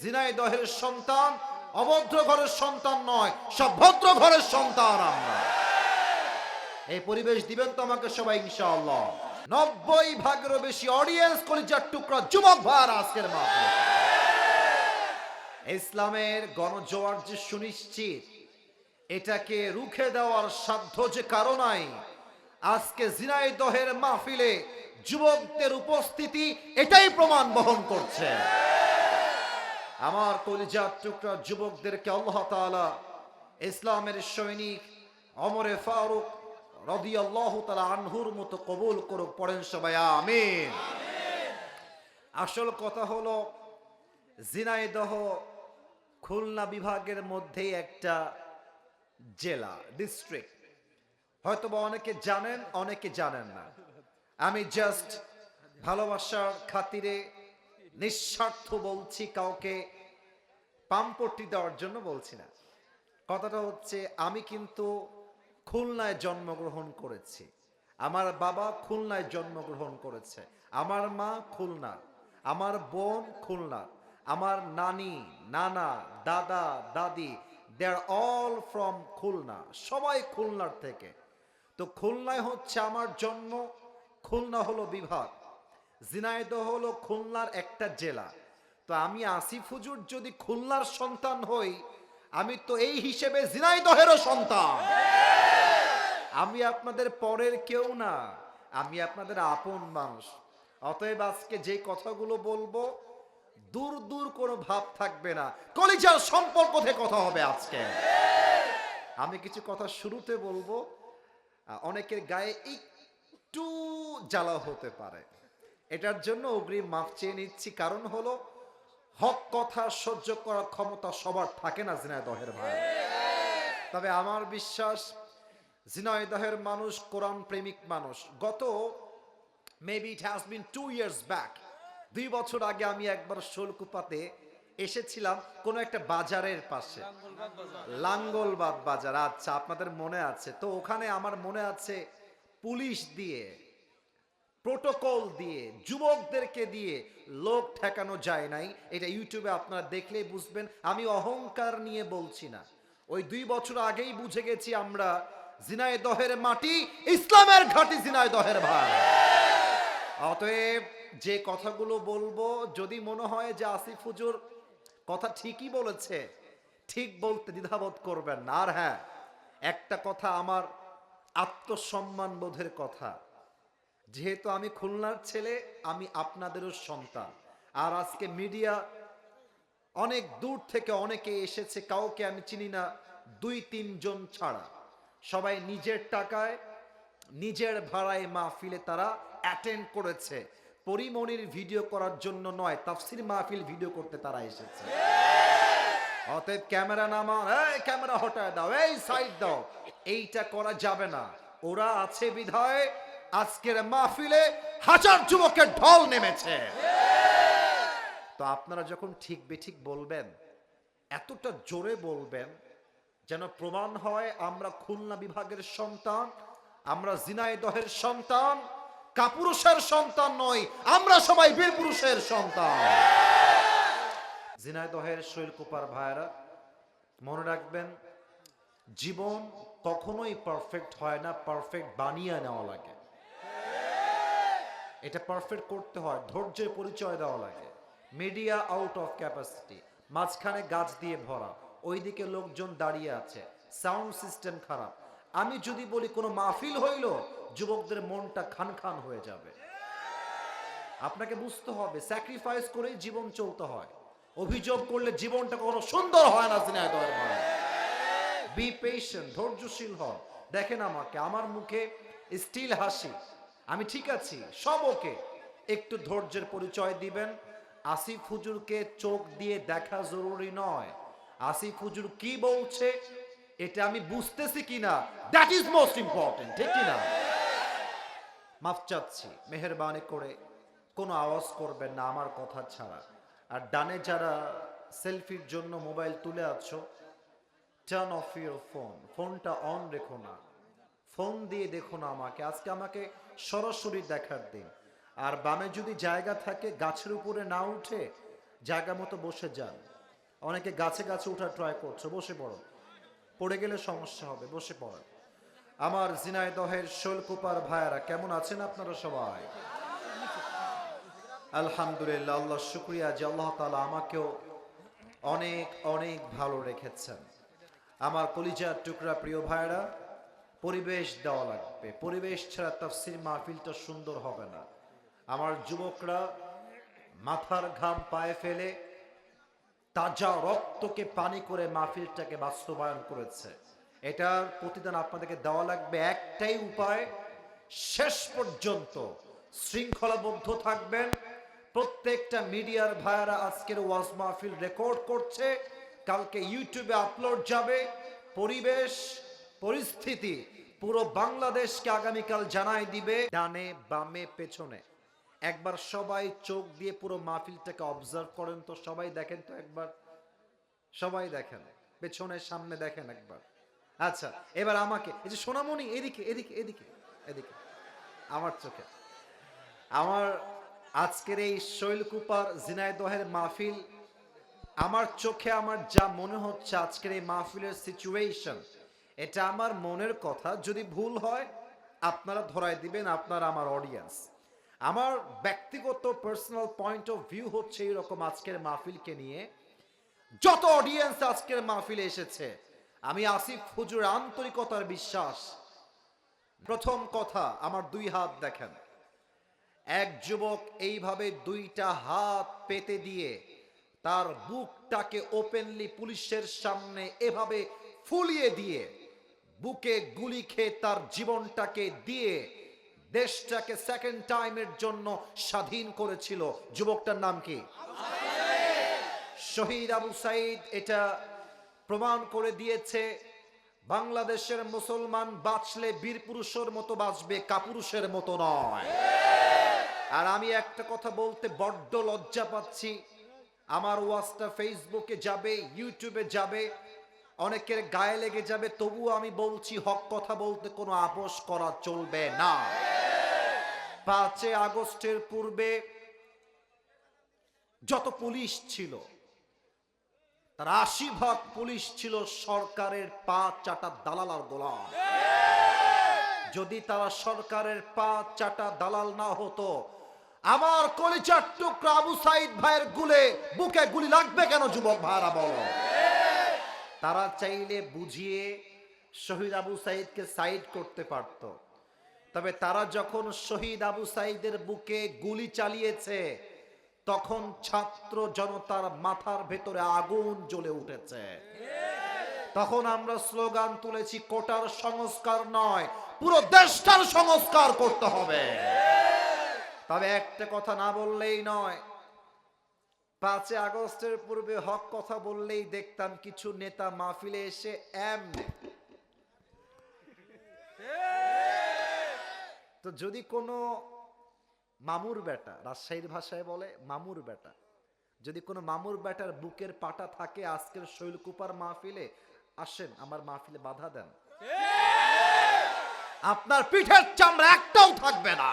জিনাই দহের সন্তান, অভদ্র ঘরের সন্তান নয়, সব ভদ্র ঘরের সন্তান আমরা। এই পরিবেশ দিবেন তো আমাকে সবাই, ইনশাআল্লাহ। নব্বই ভাগেরও বেশি অডিয়েন্স কলিজার টুকরা যুবক ভাইয়ার আজকের মাঠে ইসলামের গণজোয়ার যে সুনিশ্চিত, এটাকে রুখে দেওয়ার সাধ্য যে কারণাই আজকে জিনাইদহের মাহফিলে যুবকদের উপস্থিতি এটাই প্রমাণ বহন করছে। আমার কলিজার টুকরা যুবকদেরকে আল্লাহ তাআলা ইসলামের সৈনিক অমরে ফারুক রদি আল্লাহ তালা আনহুর মতো কবুল করুক, পড়েন সবাই, আমিন। আসল কথা হলো জিনাইদহ খুলনা বিভাগের মধ্যেই একটা জেলা ডিস্ট্রিক্ট হয়তো বা অনেকে জানেন অনেকে জানেন না। আমি জাস্ট ভালোবাসার খাতিরে নিঃস্বার্থ বলছি, কাউকে পাম্পট্টি দেওয়ার জন্য বলছি না। কথাটা হচ্ছে, আমি কিন্তু খুলনায় জন্মগ্রহণ করেছি। আমার বাবা খুলনায় জন্মগ্রহণ করেছে। আমার মা খুলনা। আমার বোন খুলনা। আমার নানি, নানা, দাদা, দাদি they are all from Khulna. সবাই খুলনার থেকে। তো খুলনায় হচ্ছে আমার জন্ম, খুলনা হলো বিভাগ। জিনাইদহ হলো খুলনার একটা জেলা। তো আমি আসিফ হুজুর যদি খুলনার সন্তান হই, আমি তো এই হিসেবে জিনাইদহেরও সন্তান। আমি আপনাদের পরের কেউ না, আমি আপনাদের আপন মানুষ। অতএব আজকে যে কথাগুলো বলব, দূর দূর কোনো ভাব থাকবে না। কলিজার সম্পর্ক থেকে কথা হবে আজকে। আমি কিছু কথা শুরুতে বলব অনেকের গায়ে একটু জ্বালা হতে পারে। এটার জন্য অগ্রিম মাফ চেয়ে নিচ্ছি। কারণ হলো, হক কথা সহ্য করার ক্ষমতা সবার থাকে না জিনায়দহের ভাই। তবে আমার বিশ্বাস জিনায়দহের মানুষ কোরআন প্রেমিক মানুষ। গত maybe it has been two years back দুই বছর আগে আমি একবার শোলকুপাতে এসেছিলাম কোনো একটা বাজারের পাশে। লাঙ্গলবাদ বাজার আচ্ছা আপনাদের মনে আছে? তো ওখানে আমার মনে আছে, পুলিশ দিয়ে প্রোটোকল দিয়ে, যুবকদেরকে দিয়ে লোক ঠেকানো যায় নাই। এটা ইউটিউবে আপনারা দেখলেই বুঝবেন। আমি অহংকার নিয়ে বলছি না। ওই দুই বছর আগেই বুঝে গেছি আমরা জিনায় দহের মাটি ইসলামের ঘাটি জিনায় দহের ভাই অতএব যে কথাগুলো বলব, যদি মনে হয় যে আসিফ হুজুর কথা ঠিকই বলেছে, ঠিক বলতে দ্বিধাবোধ করবেন আর হ্যাঁ একটা কথা আমার আত্মসম্মান বোধের কথা। যেহেতু আমি খুলনার ছেলে, আমি আপনাদেরও সন্তান। আর আজকে মিডিয়া অনেক দূর থেকে অনেকে এসেছে, কাউকে আমি চিনি না, দুই, তিনজন ছাড়া। সবাই নিজের টাকায়, নিজের ভাড়ায় মাহফিলে তারা অ্যাটেন্ড করেছে। পরিমণির ভিডিও করার জন্য নয়, তাফসির মাহফিল ভিডিও করতে তারা এসেছে। অতএব ক্যামেরা নামা এই ক্যামেরা হটায় দাও, এই সাইড দাও। এইটা করা যাবে না। ওরা আছে বিধায় আজকের মাহফিলে হাজার যুবকের ঢল নেমেছে। তো আপনারা যখন ঠিক বেঠিক বলবেন, এতটা জোরে বলবেন, যেন প্রমাণ হয় আমরা খুলনা বিভাগের সন্তান, আমরা জিনাইদহের সন্তান, কাপুরুষের সন্তান নই, আমরা সবাই বীর পুরুষের সন্তান। জিনাইদহের শৈলকুপার ভাইরা মনে রাখবেন, জীবন কখনোই পারফেক্ট হয় না পারফেক্ট বানিয়ে নেওয়া লাগে। এটা পারফেক্ট করতে হয়, ধৈর্যের পরিচয় দেওয়া লাগে। মিডিয়া আউট অফ ক্যাপাসিটি মাঝখানে গাছ দিয়ে ভরা, ওইদিকে লোকজন দাঁড়িয়ে আছে সাউন্ড সিস্টেম খারাপ। আমি যদি বলি কোনো মাহফিল হইল, যুবকদের মনটা খান খান হয়ে যাবে। আপনাকে বুঝতে হবে স্যাক্রিফাইস করেই জীবন চলতে হয়। অভিযোগ করলে জীবনটা কখনো সুন্দর হয় না বি পেশেন্ট ধৈর্যশীল হন দেখেন আমাকে, আমার মুখে স্টিল হাসি। আমি ঠিক আছি, সব ওকে। একটু ধৈর্যের পরিচয় দিবেন। আসিফ হুজুরকে চোখ দিয়ে দেখা জরুরি নয়। আসিফ হুজুর কি বলছে, এটা আমি বুঝতেছি কিনা? দ্যাট ইজ মোস্ট ইম্পর্টেন্ট ঠিক কিনা? মাফ চাচ্ছি, মেহরবানি করে কোনো আওয়াজ করবেন না, আমার কথা ছাড়া। আর ডানে যারা সেলফির জন্য মোবাইল তুলে আছো টার্ন অফ ইউর ফোন ফোনটা অন রেখো না। ফোন দিয়ে দেখো না আমাকে। আজকে আমাকে সরাসরি দেখার দিন। আর বামে যদি জায়গা থাকে, গাছের উপরে না উঠে জায়গা মতো বসে যান। অনেকে গাছে গাছে ওঠার ট্রাই করছ, বসে পড়ো। পড়ে গেলে সমস্যা হবে, বসে পড়ো। আমার জিনাইদহের শৈলকুপার ভাইয়ারা, কেমন আছেন আপনারা সবাই? আলহামদুলিল্লাহ, আল্লাহ শুক্রিয়া যে আল্লাহ তাআলা আমাকেও অনেক অনেক ভালো রেখেছেন। আমার কলিজার টুকরা প্রিয় ভাইরা পরিবেশ দেওয়া লাগবে। পরিবেশ ছাড়া তাফসির মাহফিলটা সুন্দর হবে না। আমার যুবকরা মাথার ঘাম পায়ে ফেলে তাজা রক্তকে পানি করে মাহফিলটাকে বাস্তবায়ন করেছে। এটার প্রতিদান আপনাদেরকে দেওয়া লাগবে একটাই উপায়, শেষ পর্যন্ত শৃঙ্খলাবদ্ধ থাকবেন। প্রত্যেকটা মিডিয়ার ভাইয়ারা আজকের ওয়াজ মাহফিল রেকর্ড করছে, কালকে ইউটিউবে আপলোড যাবে। পরিবেশ পরিস্থিতি পুরো বাংলাদেশকে আগামীকাল জানাই দিবে ডানে, বামে, পেছনে। একবার সবাই চোখ দিয়ে পুরো মাহফিলটাকে অবজার্ভ করেন তো সবাই দেখেন তো একবার। সবাই দেখেন, পেছনে, সামনে দেখেন একবার। আচ্ছা এবার আমাকে, এই যে সোনামণি, এদিকে এদিকে এদিকে এদিকে। আমার চোখে। আমার আজকের এই শৈলকুপার জিনাইদহের মাহফিল, আমার চোখে আমার যা মনে হচ্ছে আজকের এই মাহফিলের সিচুয়েশন এটা আমার মনের কথা। যদি ভুল হয়, আপনারা ধরাই দিবেন, আপনার আমার অডিয়েন্স আমার ব্যক্তিগত পার্সোনাল পয়েন্ট অফ ভিউ হচ্ছে এরকম আজকের মাহফিলকে নিয়ে। যত অডিয়েন্স আজকের মাহফিলে এসেছে, আমি আসিফ হুজুর আন্তরিকতার বিশ্বাস। প্রথম কথা, আমার দুই হাত দেখেন। এক যুবক এইভাবে দুইটা হাত পেতে দিয়ে তার বুকটাকে ওপেনলি পুলিশের সামনে এভাবে ফুলিয়ে দিয়ে বুকে গুলি খেয়ে তার জীবনটাকে দিয়ে দেশটাকে সেকেন্ড টাইমের জন্য স্বাধীন করেছিল। যুবকটার নাম কি? শহীদ আবু সাইদ। এটা প্রমাণ করে দিয়েছে, বাংলাদেশের মুসলমান বাঁচলে বীর পুরুষের মতো বাঁচবে, কাপুরুষের মতো নয়। আর আমি একটা কথা বলতে বড্ড লজ্জা পাচ্ছি। আমার ওয়াজটা ফেসবুকে যাবে ইউটিউবে যাবে অনেকের গায়ে লেগে যাবে, তবুও আমি বলছি, হক কথা বলতে কোনো আপোষ করা চলবে না। পাঁচে আগস্টের পূর্বে যত পুলিশ ছিল, তার আশি ভাগ পুলিশ ছিল সরকারের পা চাটা দালাল আর গোলাম। যদি তারা সরকারের পা চাটা দালাল না হতো, আমার কলিচার টুকরা আবু সাইদ ভাইয়ের গুলে বুকে গুলি লাগবে কেন, যুবক ভাইরা বলো? তারা চাইলে বুঝিয়ে শহীদ আবু সাইদকে সাইড করতে পারত। তবে তারা যখন শহীদ আবু সাইদের বুকে গুলি চালিয়েছে, তখন ছাত্র জনতার মাথার ভেতরে আগুন জ্বলে উঠেছে। তখন আমরা স্লোগান তুলেছি, কোটার সংস্কার নয়, পুরো দেশটার সংস্কার করতে হবে। তবে একটা কথা না বললেই নয় পাঁচে আগস্টের পূর্বে হক কথা বললেই দেখতাম কিছু নেতা মাহফিলে এসে এমনে তো যদি কোনো মামুর বেটা, রাজশাহীর ভাষায় বলে মামুর বেটা, যদি কোনো মামুর বেটার বুকের পাটা থাকে আজকের শৈলকুপার মাহফিলে, আসেন, আমার মাহফিলে বাধা দেন। আপনার পিঠের চামড়া একটাও থাকবে না।